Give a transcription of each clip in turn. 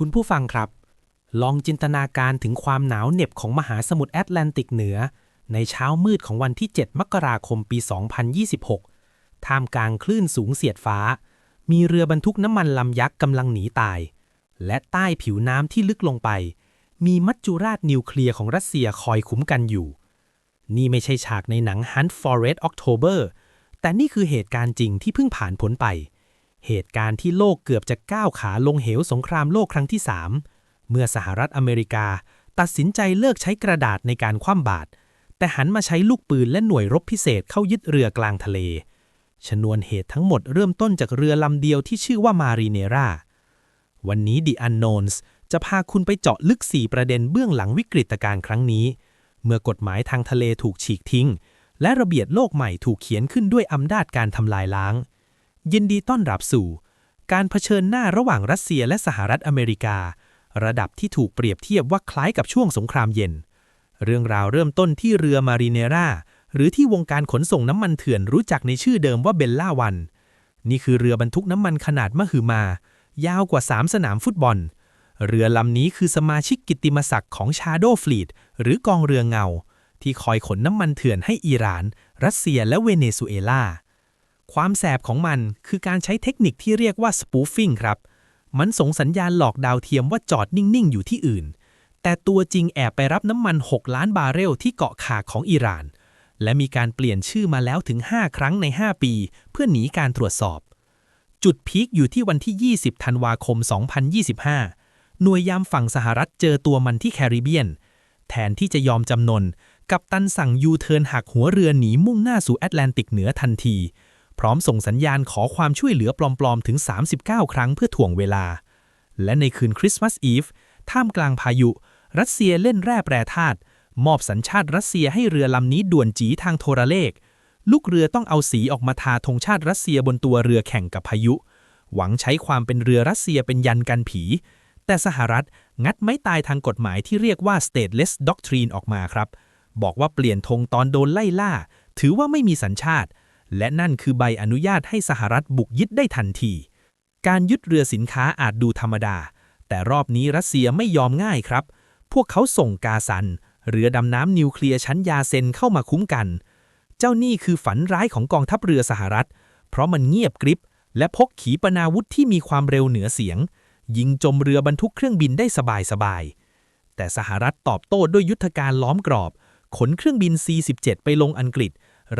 คุณผู้ฟังครับ ลองจินตนาการถึงความหนาวเหน็บของมหาสมุทรแอตแลนติกเหนือ ในเช้ามืดของวันที่ 7 มกราคมปี 2026 ท่ามกลางคลื่นสูงเสียดฟ้า มีเรือบรรทุกน้ำมันลำยักษ์กำลังหนีตาย และใต้ผิวน้ำที่ลึกลงไป มีมัจจุราชนิวเคลียร์ของรัสเซียคอยคุ้มกันอยู่ นี่ไม่ใช่ฉากในหนัง Hunt for Red October แต่นี่คือเหตุการณ์จริงที่เพิ่งผ่านพ้นไป เหตุการณ์ที่โลกเกือบจะก้าวขาลงเหวสงครามโลกครั้งที่ 3 เมื่อสหรัฐอเมริกา ตัดสินใจเลิกใช้กระดาษในการคว่ำบาตรแต่หันมาใช้ลูกปืนและหน่วยรบพิเศษเข้ายึดเรือกลางทะเล ชนวนเหตุทั้งหมดเริ่มต้นจากเรือลำเดียวที่ชื่อว่ามารีเนราวันนี้ The Unknowns จะพาคุณไปเจาะลึก 4 ประเด็นเบื้องหลังวิกฤตการณ์ครั้งนี้ เมื่อกฎหมายทางทะเลถูกฉีกทิ้ง และระเบียบโลกใหม่ถูกเขียนขึ้นด้วยอำนาจการทำลายล้าง ยินดีต้อนรับสู่ การเผชิญหน้าระหว่างรัสเซียและสหรัฐอเมริกา ระดับที่ถูกเปรียบเทียบว่าคล้ายกับช่วงสงครามเย็น เรื่องราวเริ่มต้นที่เรือมารีเนราหรือที่วงการขนส่งน้ำมันเถื่อนรู้จักในชื่อเดิมว่าเบลล่าวัน นี่คือเรือบรรทุกน้ำมันขนาดมหึมา ยาวกว่า 3 สนามฟุตบอล เรือลำนี้คือสมาชิกกิตติมศักดิ์ของ Shadow Fleet หรือกองเรือเงา ที่คอยขนน้ำมันเถื่อนให้อิหร่าน รัสเซียและเวเนซุเอลา ความแสบของมันคือการใช้เทคนิคที่เรียกว่า spoofing ครับ มันส่งสัญญาณหลอกดาวเทียมว่าจอดนิ่ง ๆ อยู่ที่อื่น แต่ตัวจริงแอบไปรับน้ำมัน 6 ล้านบาร์เรลที่เกาะขาของอิหร่าน และมีการเปลี่ยนชื่อมาแล้วถึง 5 ครั้งใน 5 ปี เพื่อหนีการตรวจสอบ จุดพีคอยู่ที่วันที่ 20 ธันวาคม 2025 หน่วยยามฝั่งสหรัฐเจอตัวมันที่แคริบเบียน แทนที่จะยอมจำนน กับตันสั่งยูเทิร์นหักหัวเรือหนีมุ่งหน้าสู่แอตแลนติกเหนือทันที พร้อมส่งสัญญาณขอความช่วยเหลือปลอมๆถึง 39 ครั้งเพื่อถ่วงเวลา และในคืนคริสต์มาสอีฟท่ามกลางพายุ รัสเซียเล่นแร่แปรธาตุมอบสัญชาติรัสเซียให้เรือลำนี้ด่วนจีทางโทรเลข ลูกเรือต้องเอาสีออกมาทาธงชาติรัสเซียบนตัวเรือแข่งกับพายุ หวังใช้ความเป็นเรือรัสเซียเป็นยันกันผี แต่สหรัฐงัดไม้ตายทางกฎหมายที่เรียกว่า stateless doctrine ออกมาครับ บอกว่าเปลี่ยนธงตอนโดนไล่ล่า ถือว่าไม่มีสัญชาติ และนั่นคือใบอนุญาตให้สหรัฐบุกยึดได้ทันที การยึดเรือสินค้าอาจดูธรรมดา แต่รอบนี้รัสเซียไม่ยอมง่ายครับ พวกเขาส่งกาซัน เรือดำน้ำนิวเคลียร์ชั้นยาเซนเข้ามาคุ้มกัน เจ้านี่คือฝันร้ายของกองทัพเรือสหรัฐ เพราะมันเงียบกริบ และพกขีปนาวุธที่มีความเร็วเหนือเสียง ยิงจมเรือบรรทุกเครื่องบินได้สบายๆแต่สหรัฐตอบโต้ด้วยยุทธการล้อมกรอบ ขนเครื่องบิน C-17 ไปลงอังกฤษ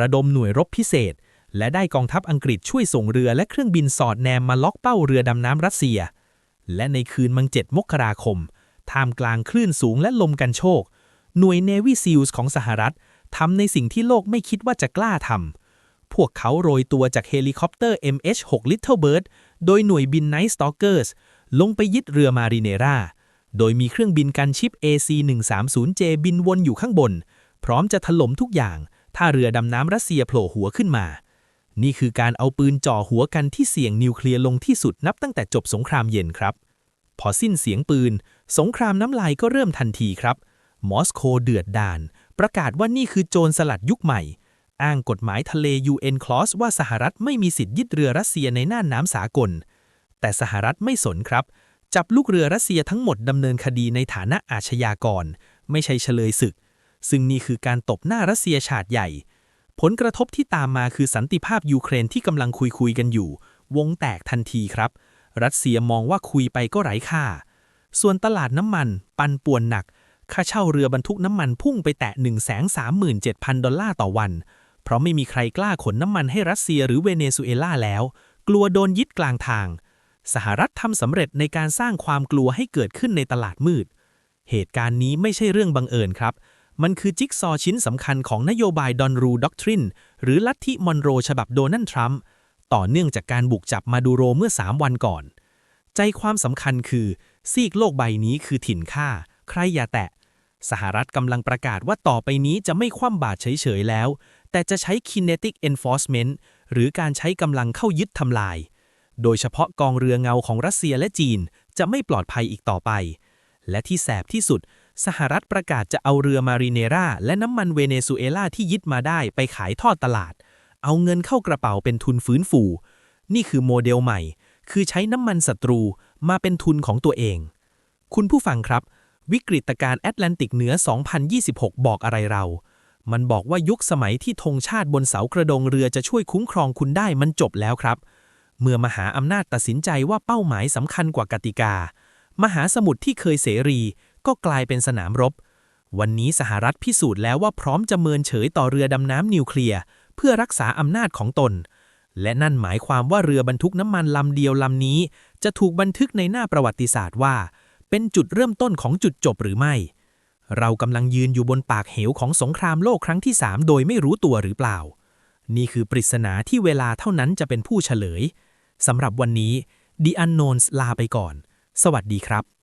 ระดมหน่วยรบพิเศษ และได้กองทัพอังกฤษช่วยส่งเรือและเครื่องบินสอดแนมมาล็อกเป้าเรือดำน้ำรัสเซีย และในคืนมังเจ็ดมกราคม ท่ามกลางคลื่นสูงและลมกันโชก หน่วย Navy SEALs ของสหรัฐทำในสิ่งที่โลกไม่คิดว่าจะกล้าทำ พวกเขาโรยตัวจากเฮลิคอปเตอร์ MH-6 Little Bird โดยหน่วยบิน Night Stalkers ลงไปยึดเรือมารีเนราโดยมีเครื่องบินกันชิป AC-130J บินวนอยู่ข้างบน พร้อมจะถล่มทุกอย่าง ถ้าเรือดำน้ำรัสเซียโผล่หัวขึ้นมา นี่คือการเอาปืนจ่อหัวกันที่เสี่ยงนิวเคลียร์ลงที่สุดนับตั้งแต่จบสงครามเย็นครับ พอสิ้นเสียงปืน สงครามน้ำลายก็เริ่มทันทีครับ มอสโกเดือดดาลประกาศว่านี่คือโจรสลัดยุคใหม่ อ้างกฎหมายทะเล UN Clause ว่าสหรัฐไม่มีสิทธิ์ยึดเรือรัสเซียในน่านน้ำสากล แต่สหรัฐไม่สนครับ จับลูกเรือรัสเซียทั้งหมดดำเนินคดีในฐานะอาชญากร ไม่ใช่เฉลยศึก ซึ่งนี่คือการตบหน้ารัสเซียฉาดใหญ่ ผลกระทบที่ตามมาคือสันติภาพยูเครนที่กำลังคุยคุยกันอยู่ วงแตกทันทีครับ รัสเซียมองว่าคุยไปก็ไร้ค่า ส่วนตลาดน้ำมัน ปันป่วนหนัก ค่าเช่าเรือบรรทุกน้ำมันพุ่งไปแตะ 137,000 ดอลลาร์ต่อวัน เพราะไม่มีใครกล้าขนน้ำมันให้รัสเซียหรือเวเนซุเอลาแล้ว กลัวโดนยึดกลางทาง สหรัฐทำสำเร็จในการสร้างความกลัวให้เกิดขึ้นในตลาดมืด เหตุการณ์นี้ไม่ใช่เรื่องบังเอิญครับ มันคือจิ๊กซอว์ชิ้นสำคัญของนโยบายดอนรูด็อกทรินหรือลัทธิมอนโรฉบับโดนัลด์ทรัมป์ต่อเนื่องจากการบุกจับมาดูโรเมื่อ 3 วันก่อน ใจความสำคัญคือ ซีกโลกใบนี้คือถิ่นค่า ใครอย่าแตะ สหรัฐกำลังประกาศว่าต่อไปนี้จะไม่คว่ำบาตรเฉยๆแล้ว แต่จะใช้ kinetic enforcement หรือการใช้กำลังเข้ายึดทำลาย โดยเฉพาะกองเรือเงาของรัสเซียและจีนจะไม่ปลอดภัยอีกต่อไป และที่แสบที่สุด สหรัฐประกาศจะเอาเรือมารีเนราและน้ำมันเวเนซุเอลาที่ยึดมาได้ไปขายทอดตลาด เอาเงินเข้ากระเป๋าเป็นทุนฟื้นฟู นี่คือโมเดลใหม่ คือใช้น้ำมันศัตรูมาเป็นทุนของตัวเอง คุณผู้ฟังครับ วิกฤตการณ์แอตแลนติกเหนือ 2026 บอกอะไรเรา มันบอกว่ายุคสมัยที่ธงชาติบนเสากระดงเรือจะช่วยคุ้มครองคุณได้มันจบแล้วครับ เมื่อมหาอำนาจตัดสินใจว่าเป้าหมายสำคัญกว่ากติกา มหาสมุทรที่เคยเสรี ก็กลายเป็นสนามรบ วันนี้สหรัฐพิสูจน์แล้วว่าพร้อมจะเมินเฉยต่อเรือดำน้ำนิวเคลียร์เพื่อรักษาอำนาจของตน และนั่นหมายความว่าเรือบรรทุกน้ำมันลำเดียวลำนี้ จะถูกบันทึกในหน้าประวัติศาสตร์ว่า เป็นจุดเริ่มต้นของจุดจบหรือไม่ เรากำลังยืนอยู่บนปากเหวของสงครามโลกครั้งที่3โดยไม่รู้ตัวหรือเปล่า นี่คือปริศนาที่เวลาเท่านั้นจะเป็นผู้เฉลยสำหรับวันนี้ The Unknowns ลาไปก่อน สวัสดีครับ